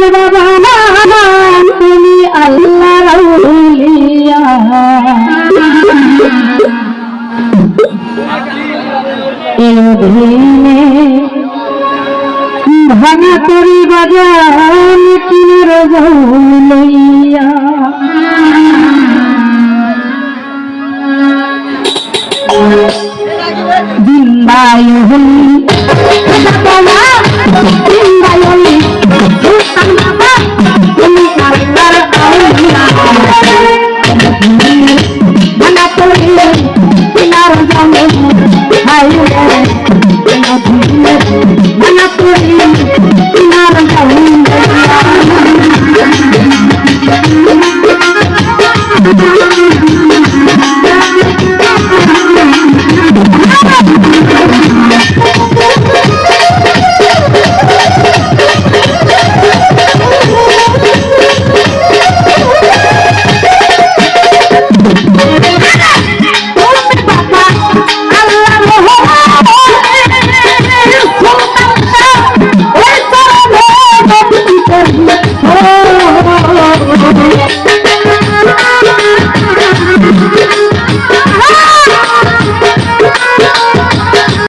আমার বাবা তুমি আল্লাহ অধীনে ভাঙা করি বাজান কিনর লইয়া দিন বায়ু I love you.